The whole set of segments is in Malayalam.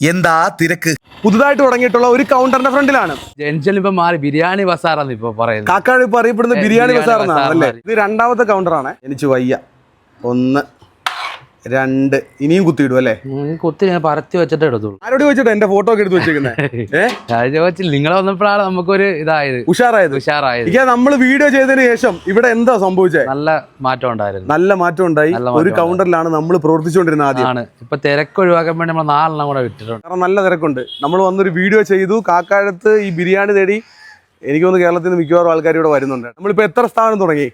എന്താ തിരക്ക്? പുതുതായിട്ട് തുടങ്ങിയിട്ടുള്ള ഒരു കൗണ്ടറിന്റെ ഫ്രണ്ടിലാണ്. ഇപ്പൊ മാറി ബിരിയാണി ബസാറാന്ന് ഇപ്പൊ പറയുന്നത്. കാക്കാട് ഇപ്പൊ അറിയപ്പെടുന്ന ബിരിയാണി ബിരിയാണി ബസാർ എന്നാണ് അല്ലേ ഇത് രണ്ടാമത്തെ കൗണ്ടറാണ് എനിക്ക് വയ്യ. ഒന്ന്. രണ്ട്. ഇനിയും കുത്തിയിടും അല്ലേ? കുത്തി ഞാൻ പരത്തി വെച്ചിട്ട് എടുത്തോളൂ ആരോട് ചോദിച്ചിട്ട് എന്റെ ഫോട്ടോ ഒക്കെ എടുത്ത് വെച്ചേക്കുന്നത് നിങ്ങൾ വന്നപ്പോഴാണ് നമുക്കൊരു ഇതായത്. ഉഷാറായത്. ഉഷാറായത്. നമ്മൾ വീഡിയോ ചെയ്തതിന് ശേഷം ഇവിടെ എന്താ സംഭവിച്ചത് നല്ല മാറ്റം ഉണ്ടായിരുന്നു. നല്ല മാറ്റം ഉണ്ടായി. ഒരു കൗണ്ടറിലാണ് നമ്മൾ പ്രവർത്തിച്ചുകൊണ്ടിരുന്നത് ആദ്യമാണ് ഇപ്പൊ തിരക്ക് ഒഴിവാക്കാൻ വേണ്ടി നമ്മൾ നാലെണ്ണം കൂടെ വിട്ടിട്ടുണ്ട്. കാരണം നല്ല തിരക്കുണ്ട്. നമ്മൾ വന്നൊരു വീഡിയോ ചെയ്തു. കാക്കാഴത്ത് ഈ ബിരിയാണി തേടി എനിക്ക് തോന്നുന്നു കേരളത്തിൽ നിന്ന് മിക്കവാറും ആൾക്കാർ ഇവിടെ വരുന്നുണ്ട്. നമ്മളിപ്പോ എത്ര സ്ഥാനം തുടങ്ങി?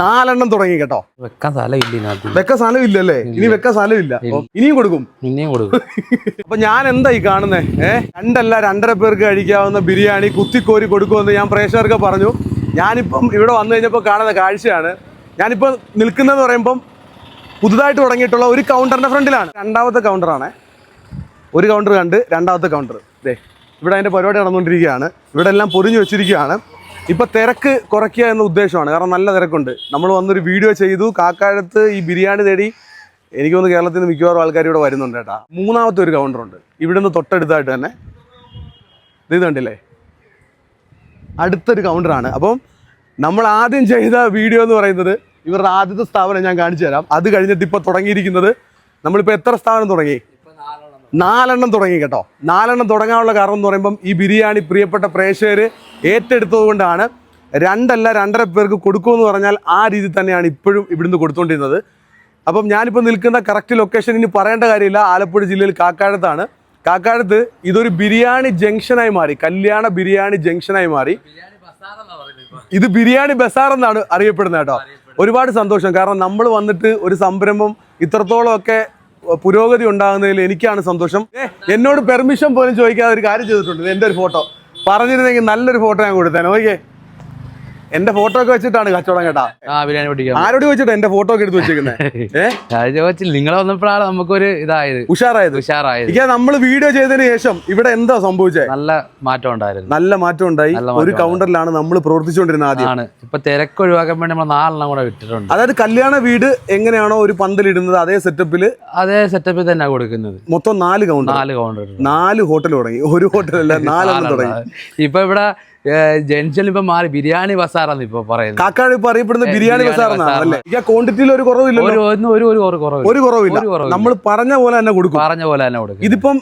നാലെണ്ണം തുടങ്ങി കേട്ടോ. വെക്കാൻ സ്ഥലമില്ല വെക്കാൻ വെക്ക സ്ഥലം ഇല്ലല്ലേ ഇനി വെക്കാൻ സ്ഥലം ഇല്ല. ഇനിയും കൊടുക്കും. ഇനിയും കൊടുക്കും. അപ്പൊ ഞാൻ എന്തായി കാണുന്നേ? ഏ രണ്ടല്ല രണ്ടര പേർക്ക് കഴിക്കാവുന്ന ബിരിയാണി കുത്തിക്കോരി കൊടുക്കുമെന്ന് ഞാൻ പ്രേക്ഷകർക്ക് പറഞ്ഞു. ഞാനിപ്പം ഇവിടെ വന്നു കഴിഞ്ഞപ്പോൾ കാണുന്ന കാഴ്ചയാണ്. ഞാനിപ്പോൾ നിൽക്കുന്നതെന്ന് പറയുമ്പം പുതുതായിട്ട് തുടങ്ങിയിട്ടുള്ള ഒരു കൗണ്ടറിന്റെ ഫ്രണ്ടിലാണ്. രണ്ടാമത്തെ കൗണ്ടറാണ് ഒരു കൗണ്ടർ കണ്ട് രണ്ടാമത്തെ കൗണ്ടർ ദേ ഇവിടെ അതിന്റെ പരിപാടി നടന്നുകൊണ്ടിരിക്കുകയാണ്. ഇവിടെ എല്ലാം പൊരിഞ്ഞു വെച്ചിരിക്കുകയാണ്. ഇപ്പൊ തിരക്ക് കുറയ്ക്കുക എന്ന ഉദ്ദേശമാണ്. കാരണം നല്ല തിരക്കുണ്ട്. നമ്മൾ വന്നൊരു വീഡിയോ ചെയ്തു. കാക്കാഴത്ത് ഈ ബിരിയാണി തേടി എനിക്ക് തോന്നുന്നു കേരളത്തിൽ നിന്ന് മിക്കവാറും ആൾക്കാർ ഇവിടെ വരുന്നുണ്ട് കേട്ടാ. മൂന്നാമത്തെ ഒരു കൗണ്ടർ കൗണ്ടറുണ്ട് ഇവിടുന്ന് തൊട്ടടുത്തായിട്ട് തന്നെ ഇത് കണ്ടില്ലേ? അടുത്തൊരു കൗണ്ടറാണ് അപ്പം നമ്മൾ ആദ്യം ചെയ്ത വീഡിയോ എന്ന് പറയുന്നത് ഇവരുടെ ആദ്യത്തെ സ്ഥാപനം ഞാൻ കാണിച്ചു തരാം. അത് കഴിഞ്ഞിട്ട് ഇപ്പോൾ തുടങ്ങിയിരിക്കുന്നത് നമ്മളിപ്പോൾ എത്ര സ്ഥാപനം തുടങ്ങി? നാലെണ്ണം തുടങ്ങി കേട്ടോ. നാലെണ്ണം തുടങ്ങാനുള്ള കാരണം എന്ന് പറയുമ്പം ഈ ബിരിയാണി പ്രിയപ്പെട്ട പ്രേക്ഷകർ ഏറ്റെടുത്തതുകൊണ്ടാണ് രണ്ടല്ല രണ്ടര പേർക്ക് കൊടുക്കുമെന്ന് പറഞ്ഞാൽ ആ രീതി തന്നെയാണ് ഇപ്പോഴും ഇവിടുന്ന് കൊടുത്തുകൊണ്ടിരുന്നത് അപ്പം ഞാനിപ്പോൾ നിൽക്കുന്ന കറക്റ്റ് ലൊക്കേഷൻ ഇനി പറയേണ്ട കാര്യമില്ല. ആലപ്പുഴ ജില്ലയിൽ കാക്കാഴത്താണ്. കാക്കാഴത്ത് ഇതൊരു ബിരിയാണി ജംഗ്ഷനായി മാറി. കല്യാണ ബിരിയാണി ജംഗ്ഷനായി മാറി. ഇത് ബിരിയാണി ബസാർ എന്നാണ് അറിയപ്പെടുന്നത് കേട്ടോ. ഒരുപാട് സന്തോഷം. കാരണം നമ്മൾ വന്നിട്ട് ഒരു സംരംഭം ഇത്രത്തോളം ഒക്കെ പുരോഗതി ഉണ്ടാകുന്നതിൽ എനിക്കാണ് സന്തോഷം. എന്നോട് പെർമിഷൻ പോലും ചോദിക്കാതെ ഒരു കാര്യം ചെയ്തിട്ടുണ്ട്. എന്റെ ഒരു ഫോട്ടോ പറഞ്ഞിരുന്നെങ്കിൽ നല്ലൊരു ഫോട്ടോ ഞാൻ കൊടുത്തേനെ. ഓക്കെ എന്റെ ഫോട്ടോ ഒക്കെ വെച്ചിട്ടാണ് കച്ചവടം കേട്ടാ. ആ ബിരിയാണി പിടിക്കാം ആരോട് വെച്ചിട്ട് എന്റെ ഫോട്ടോ ഒക്കെ എടുത്ത് വെച്ചേക്കുന്നത് ചോദിച്ചില്ല നിങ്ങളെ വന്നപ്പോഴാണ് നമുക്കൊരു ഇതായത്. ഉഷാറായത്. ഉഷാറായത്. ഇക്കാ നമ്മൾ വീഡിയോ ചെയ്തതിന് ശേഷം ഇവിടെ എന്താ സംഭവിച്ചത് നല്ല മാറ്റം ഉണ്ടായിരുന്നു. നല്ല മാറ്റം ഉണ്ടായി. ഒരു കൗണ്ടറിലാണ് നമ്മൾ പ്രവർത്തിച്ചുകൊണ്ടിരുന്നത് ആദ്യമാണ് ഇപ്പൊ തിരക്ക് ഒഴിവാക്കാൻ വേണ്ടി നമ്മൾ നാലെണ്ണം കൂടെ വിട്ടിട്ടുണ്ട്. അതായത് കല്യാണ വീട് എങ്ങനെയാണോ ഒരു പന്തലിടുന്നത് അതേ സെറ്റപ്പിൽ അതേ സെറ്റപ്പിൽ തന്നെ കൊടുക്കുന്നത്. മൊത്തം നാല് കൗണ്ടർ നാല് കൗണ്ടർ നാല് ഹോട്ടൽ തുടങ്ങി. ഒരു ഹോട്ടലല്ല നാലെണ്ണം. തുടങ്ങി. ഇപ്പൊ ഇവിടെ ജംഗ്ഷനിൽ ഇപ്പൊ മാറി ബിരിയാണി ബസാറാന്ന് ഇപ്പൊ പറയുന്നത്. കാക്കാട് ഇപ്പൊ അറിയപ്പെടുന്ന ബിരിയാണി ക്വാണ്ടിറ്റിയിൽ ഒരു കുറവില്ല. ഒരു കുറവില്ല. നമ്മൾ പറഞ്ഞ പോലെ തന്നെ കൊടുക്കും. പറഞ്ഞ പോലെ തന്നെ കൊടുക്കും. ഇതിപ്പം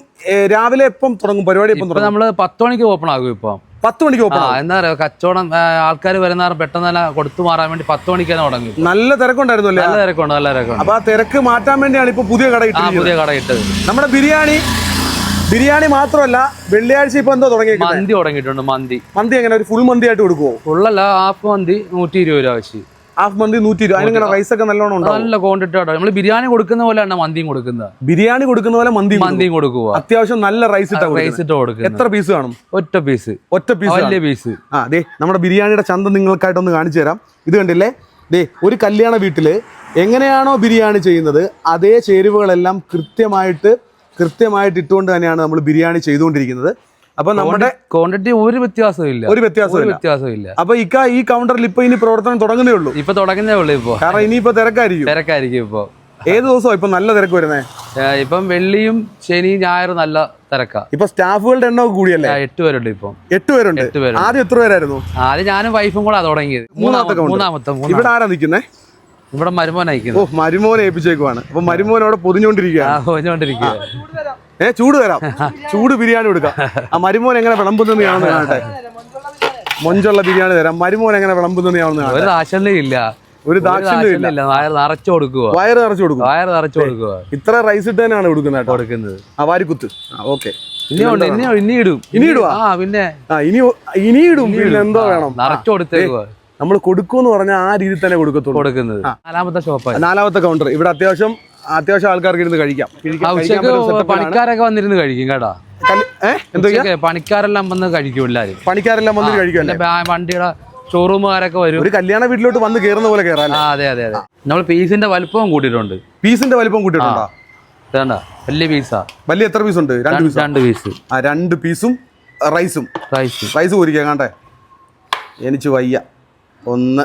രാവിലെ എപ്പം തുടങ്ങും? പരിപാടി എപ്പം തുടങ്ങും? നമ്മൾ പത്ത് മണിക്ക് ഓപ്പൺ ആകും ഇപ്പൊ. പത്ത് മണിക്ക് ഓപ്പൺ എന്താ പറയാ കച്ചവടം ആൾക്കാർ വരുന്ന പെട്ടെന്ന് തന്നെ കൊടുത്തു മാറാൻ വേണ്ടി പത്ത് മണിക്ക് തന്നെ തുടങ്ങി നല്ല തിരക്കുണ്ടായിരുന്നു നല്ല തിരക്കുണ്ട് നല്ല തിരക്കുണ്ട്. അപ്പൊ ആ തിരക്ക് മാറ്റാൻ വേണ്ടിയാണ് ഇപ്പൊ പുതിയ കട ഇട്ടത് പുതിയ കട ഇട്ടത്. നമ്മുടെ ബിരിയാണി ബിരിയാണി മാത്രമല്ല വെള്ളിയാഴ്ച ഇപ്പൊ എന്തോ തുടങ്ങി മന്തി തുടങ്ങിയിട്ടുണ്ട് മന്തി. മന്തി എങ്ങനെ? ഒരു ഫുൾ മന്തി ആയിട്ട് കൊടുക്കുമോ ഫുള്ളല്ല ഹാഫ് മന്തി നൂറ്റി ഇരുപത് രൂപ വെച്ച്. ഹാഫ് മന്തി നൂറ്റി ഇരുപത് അതിനെ റൈസ് ഒക്കെ നല്ലോണം ഉണ്ടോ നല്ല ക്വാണ്ടിറ്റി ആട്ടോ. നമ്മൾ ബിരിയാണി കൊടുക്കുന്ന പോലെ പോലെയാണ് മന്തിയും കൊടുക്കുന്നത്. ബിരിയാണി കൊടുക്കുന്ന പോലെ മന്തി. മന്തിയും കൊടുക്കുക അത്യാവശ്യം നല്ല റൈസ് ഇട്ടാ. റൈസ് ഇട്ട് കൊടുക്കും എത്ര പീസ് കാണും? ഒറ്റ പീസ് ഒറ്റ പീസ് വലിയ പീസ് ആ ദേ നമ്മുടെ ബിരിയാണിയുടെ ചന്ത നിങ്ങൾക്കായിട്ടൊന്ന് കാണിച്ചു തരാം. ഇത് കണ്ടില്ലേ? ദേ ഒരു കല്യാണ വീട്ടിൽ എങ്ങനെയാണോ ബിരിയാണി ചെയ്യുന്നത് അതേ ചേരുവകളെല്ലാം കൃത്യമായിട്ട് കൃത്യമായിട്ട് ഇട്ടുകൊണ്ട് തന്നെയാണ് നമ്മൾ ബിരിയാണി ചെയ്തുകൊണ്ടിരിക്കുന്നത്. അപ്പൊ നമ്മുടെ ക്വാണ്ടിറ്റി ഒരു വ്യത്യാസവും ഇല്ല ഒരു വ്യത്യാസവും ഇല്ല വ്യത്യാസവും ഇല്ല അപ്പൊ ഇക്ക ഈ കൗണ്ടറിൽ ഇപ്പൊ ഇനി പ്രവർത്തനം തുടങ്ങുന്നേ ഉള്ളൂ. ഇപ്പൊ തുടങ്ങുന്നേ ഉള്ളൂ ഇപ്പൊ. കാരണം ഇനിയിപ്പോ തിരക്കായിരിക്കും. തിരക്കായിരിക്കും ഇപ്പൊ. ഏത് ദിവസവും ഇപ്പൊ നല്ല തിരക്ക് വരുന്നേ? ഇപ്പം വെള്ളിയും ശനിയും ഞായറും നല്ല തിരക്കാ. ഇപ്പൊ സ്റ്റാഫുകളുടെ എണ്ണം കൂടിയല്ലേ? എട്ട് പേരുണ്ട് ഇപ്പൊ. എട്ട് പേരുണ്ട്. ആദ്യം എത്ര പേരായിരുന്നു? ആദ്യം ഞാനും വൈഫും കൂടെ തുടങ്ങിയത്. മൂന്നാമത്തെ മൂന്നാമത്തെ. ഇവിടെ ആരാ നിൽക്കുന്നേ? ഇവിടെ മരുമോൻ ഓ മരുമോൻ മരുമോനെ ഏൽപ്പിച്ചേക്കുവാണ്. അപ്പൊ മരുമോൻ അവിടെ പൊതിഞ്ഞോണ്ടിരിക്കുകയാണ്. പോയിക്കൊണ്ടിരിക്കുക ഏ ചൂട് തരാം. ചൂട് ബിരിയാണി കൊടുക്കാം ആ മരുമോൻ എങ്ങനെ വിളമ്പുന്നു കാണട്ടെ മൊഞ്ചുള്ള ബിരിയാണി തരാം. മരുമോൻ എങ്ങനെ വിളമ്പുന്നെന്ന് ഞാനൊന്ന് കാണട്ടെ ഒരു ദാക്ഷണ്യം ഒരു നിറച്ചു കൊടുക്കുക വയറ് നിറച്ചു നിറച്ചു കൊടുക്കുക ഇത്ര റൈസ് ഇട്ട് തന്നെയാണ് കൊടുക്കുന്നത് ആ വാരിക്കുത്ത്. ആ ഓക്കെ. ഇനിയുണ്ട് ഇനി ഇനി ഇടും. ഇനി ഇടുവാ? ആ പിന്നെ ആ ഇനി ഇനി ഇടും പിന്നെ എന്തോ വേണം. നിറച്ചു കൊടുത്തേക്കുക നമ്മൾ കൊടുക്കുമെന്ന് പറഞ്ഞാൽ ആ രീതിയിൽ തന്നെ കൊടുക്കത്തുള്ളൂ. കൊടുക്കുന്നത്. നാലാമത്തെ ഷോപ്പ് നാലാമത്തെ കൗണ്ടർ ഇവിടെ അത്യാവശ്യം അത്യാവശ്യം ആൾക്കാർക്ക് ഇരുന്ന് കഴിക്കാം. പണിക്കാരൊക്കെ വന്നിരുന്ന് കഴിക്കും കേട്ടോ. എന്തോ പണിക്കാരെല്ലാം വന്ന് കഴിക്കും എല്ലാരും. പണിക്കാരെല്ലാം വന്ന് കഴിക്കും വണ്ടിയുടെ ഷോറൂമുകാരൊക്കെ വരും. ഒരു കല്യാണ വീട്ടിലോട്ട് വന്ന് കയറുന്ന പോലെ കയറാൻ അതെ അതെ അതെ. നമ്മൾ പീസിന്റെ വലിപ്പവും കൂട്ടിയിട്ടുണ്ട്. പീസിന്റെ വലിപ്പം കൂട്ടിയിട്ടുണ്ടോ? വലിയ പീസാ. വലിയ എത്ര പീസ് ഉണ്ട്? രണ്ട് പീസ് രണ്ട് പീസ് ആ രണ്ട് പീസും റൈസും റൈസ് റൈസ് പൊരിക്കാൻ കണ്ടേ എനിക്ക് വയ്യ. ഒന്ന്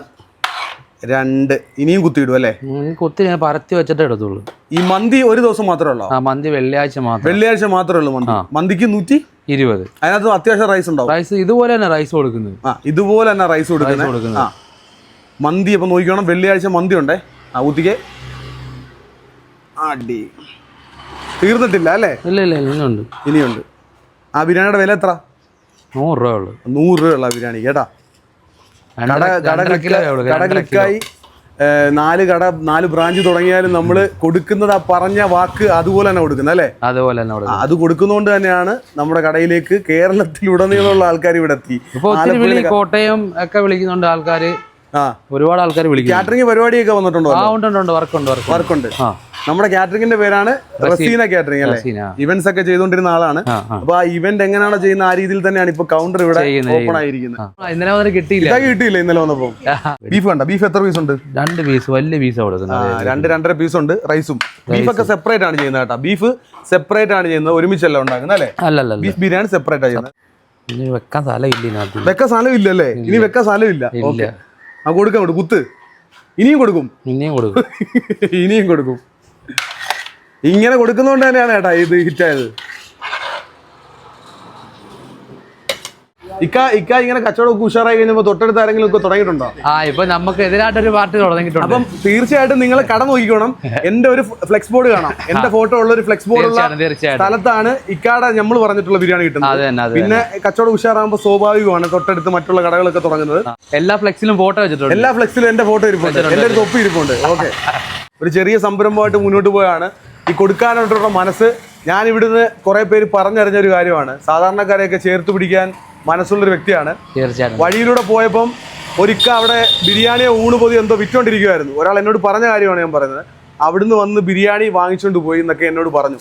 രണ്ട്. ഇനിയും കുത്തിയിടും അല്ലേ? കുത്തി ഞാൻ പരത്തി വെച്ചിട്ടേ എടുത്തുള്ളൂ ഈ മന്തി ഒരു ദിവസം മാത്രമേ ഉള്ളൂ? ആ മന്തി വെള്ളിയാഴ്ച മാത്രം. വെള്ളിയാഴ്ച മാത്രമേ ഉള്ളൂ മന്തി. മന്തിക്ക് നൂറ്റി ഇരുപത്. അതിനകത്ത് അത്യാവശ്യം റൈസ് ഉണ്ടാവും. റൈസ് ഇതുപോലെ തന്നെ റൈസ് കൊടുക്കുന്നത്. ആ ഇതുപോലെ തന്നെ റൈസ് കൊടുക്കുന്നത്. കൊടുക്കുന്നത്. ആ. മന്തി അപ്പം നോക്കിക്കോണം. വെള്ളിയാഴ്ച മന്തി ഉണ്ടേ. ആ കുത്തിക്ക് അടി. തീർന്നിട്ടില്ല അല്ലേ? ഇല്ല ഇല്ല ഇനിയുണ്ട്. ഇനിയുണ്ട്. ആ ബിരിയാണിയുടെ വില എത്ര? നൂറ് രൂപ ഉള്ളു. നൂറ് രൂപ ഉള്ള ബിരിയാണി കേട്ടാ. കട ക്ലിക്കായി നാല് കട നാല് ബ്രാഞ്ച് തുടങ്ങിയാലും നമ്മൾ കൊടുക്കുന്നത് ആ പറഞ്ഞ വാക്ക് അതുപോലെ തന്നെ കൊടുക്കുന്നത് അല്ലേ? അതുപോലെ തന്നെ അത് കൊടുക്കുന്നതുകൊണ്ട് തന്നെയാണ് നമ്മുടെ കടയിലേക്ക് കേരളത്തിലുടനീളമുള്ള ആൾക്കാർ ഇവിടെ എത്തി. കോട്ടയം ഒക്കെ വിളിക്കുന്നുണ്ട് ആൾക്കാര്. ആ ഒരുപാട് ആൾക്കാർ വിളിക്കും കാറ്ററിംഗ് പരിപാടിയൊക്കെ വന്നിട്ടുണ്ടോ? ആ ഉണ്ട് ഉണ്ട് ഉണ്ട്. വർക്ക് ഉണ്ട് വർക്ക് വർക്കുണ്ട് നമ്മുടെ കാറ്ററിംഗിന്റെ പേരാണ് റസീന കാറ്ററിംഗ് അല്ലേ? ഇവന്റ്സ് ഒക്കെ ചെയ്തുകൊണ്ടിരുന്ന ആളാണ്. അപ്പൊ ആ ഇവന്റ് എങ്ങനെയാണോ ചെയ്യുന്ന ആ രീതിയിൽ തന്നെയാണ് ഇപ്പൊ കൗണ്ടർ ഇവിടെ ഓപ്പൺ ആയിരിക്കുന്നത്. ഇന്നലെ വന്നിട്ട് കിട്ടിയില്ല. കിട്ടിയില്ല ഇന്നലെ വന്നപ്പോ. ബീഫ് കണ്ട ബീഫ് എത്ര പീസ് ഉണ്ട്? രണ്ട് പീസ് വലിയ പീസ് അവിടെ കൊടുക്കുന്നത് രണ്ട് രണ്ടര പീസ് ഉണ്ട് റൈസും ബീഫ് ഒക്കെ സെപ്പറേറ്റ് ആണ് ചെയ്യുന്നത് കേട്ടോ. ബീഫ് സെപ്പറേറ്റ് ആണ് ചെയ്യുന്നത്. ഒരുമിച്ചല്ല ഉണ്ടാക്കുന്നത് അല്ലേ? അല്ല അല്ല അല്ല ബീഫ് ബിരിയാണി സെപ്പറേറ്റ് ആണ് ചെയ്യുന്നത്. വെക്കാൻ സ്ഥലം ഇല്ല വെക്കാൻ സ്ഥലം ഇല്ല അല്ലേ ഇനി വെക്കാൻ സ്ഥലം ഇല്ല. ആ കൊടുക്കാം കൊടുക്കും കുത്ത്. ഇനിയും കൊടുക്കും. ഇനിയും കൊടുക്കും. ഇനിയും കൊടുക്കും. ഇങ്ങനെ കൊടുക്കുന്നതുകൊണ്ട് തന്നെയാണ് ഏട്ടാ ഇത് ഹിറ്റായത് ഇക്ക ഇക്ക ഇങ്ങനെ കച്ചവടമൊക്കെ ഉഷാറായി കഴിഞ്ഞപ്പോൾ തൊട്ടടുത്ത് ആരെങ്കിലും ഒക്കെ തുടങ്ങിയിട്ടുണ്ടോ? ആ ഇപ്പൊ നമുക്ക് എതിരായിട്ടൊരു പാർട്ടി തുടങ്ങിയിട്ടുണ്ട്. അപ്പം തീർച്ചയായിട്ടും നിങ്ങൾ കട നോക്കിക്കോണം. എന്റെ ഒരു ഫ്ലെക്സ് ബോർഡ് കാണാം. എന്റെ ഫോട്ടോ ഉള്ള ഒരു ഫ്ലെക്സ് ബോർഡ് ഉള്ള തീർച്ചയായിട്ടും. സ്ഥലത്താണ് ഇക്കാട നമ്മൾ പറഞ്ഞിട്ടുള്ള ബിരിയാണി കിട്ടുന്നത്. പിന്നെ കച്ചവടം ഉഷാറാകുമ്പോൾ സ്വാഭാവികമാണ് തൊട്ടടുത്ത് മറ്റുള്ള കടകളൊക്കെ തുടങ്ങുന്നത്. എല്ലാ ഫ്ലെക്സിലും ഫോട്ടോ വെച്ചിട്ടുണ്ട്. എല്ലാ ഫ്ലെക്സിലും എന്റെ ഫോട്ടോ ഇരിപ്പുണ്ട്. എന്റെ ഒരു തൊപ്പി ഇരിപ്പുണ്ട്. ഓക്കെ. ഒരു ചെറിയ സംരംഭമായിട്ട് മുന്നോട്ട് പോയാണ് ഈ കൊടുക്കാനായിട്ടുള്ള മനസ്സ് ഞാൻ ഇവിടുന്ന് കുറെ പേര് പറഞ്ഞറിഞ്ഞ ഒരു കാര്യമാണ്. സാധാരണക്കാരെയൊക്കെ ചേർത്ത് പിടിക്കാൻ മനസ്സുള്ളൊരു വ്യക്തിയാണ്. തീർച്ചയായിട്ടും. വഴിയിലൂടെ പോയപ്പം ഒരിക്കൽ അവിടെ ബിരിയാണിയോ ഊണ് പൊതി എന്തോ വിറ്റോണ്ടിരിക്കുമായിരുന്നു ഒരാൾ എന്നോട് പറഞ്ഞ കാര്യമാണ് ഞാൻ പറയുന്നത്. അവിടുന്ന് വന്ന് ബിരിയാണി വാങ്ങിച്ചുകൊണ്ട് പോയി എന്നൊക്കെ എന്നോട് പറഞ്ഞു.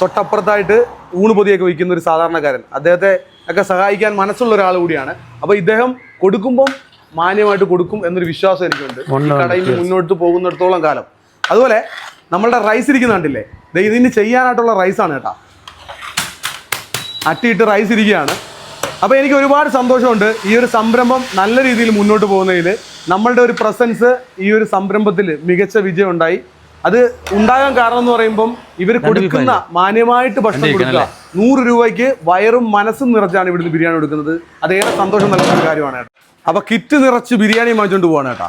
തൊട്ടപ്പുറത്തായിട്ട് ഊണ് പൊതിയൊക്കെ വിൽക്കുന്ന ഒരു സാധാരണക്കാരൻ. അദ്ദേഹത്തെ ഒക്കെ സഹായിക്കാൻ മനസ്സുള്ള ഒരാൾ കൂടിയാണ്. അപ്പോൾ ഇദ്ദേഹം കൊടുക്കുമ്പം മാന്യമായിട്ട് കൊടുക്കും എന്നൊരു വിശ്വാസം എനിക്കുണ്ട്. കടയിൽ മുന്നോട്ട് പോകുന്നിടത്തോളം കാലം. അതുപോലെ നമ്മളുടെ റൈസ് ഇരിക്കുന്ന കണ്ടില്ലേ? ഇതിന് ചെയ്യാനായിട്ടുള്ള റൈസാണ് കേട്ടാ. അട്ടിയിട്ട് റൈസ് ഇരിക്കുകയാണ്. അപ്പോൾ എനിക്ക് ഒരുപാട് സന്തോഷമുണ്ട് ഈ ഒരു സംരംഭം നല്ല രീതിയിൽ മുന്നോട്ട് പോകുന്നതിൽ നമ്മളുടെ ഒരു പ്രസൻസ് ഈ ഒരു സംരംഭത്തിൽ മികച്ച വിജയം ഉണ്ടായി അത് ഉണ്ടാകാൻ കാരണം എന്ന് പറയുമ്പം ഇവർ കൊടുക്കുന്ന മാന്യമായിട്ട് ഭക്ഷണം കൊടുക്കുക. നൂറ് രൂപയ്ക്ക് വയറും മനസ്സും നിറച്ചാണ് ഇവിടുന്ന് ബിരിയാണി കൊടുക്കുന്നത്. അതേറെ ഏറെ സന്തോഷം നൽകുന്ന കാര്യമാണ് കേട്ടോ. അപ്പൊ കിറ്റ് നിറച്ച് ബിരിയാണി വാങ്ങിച്ചുകൊണ്ട് പോവാണ് കേട്ടോ.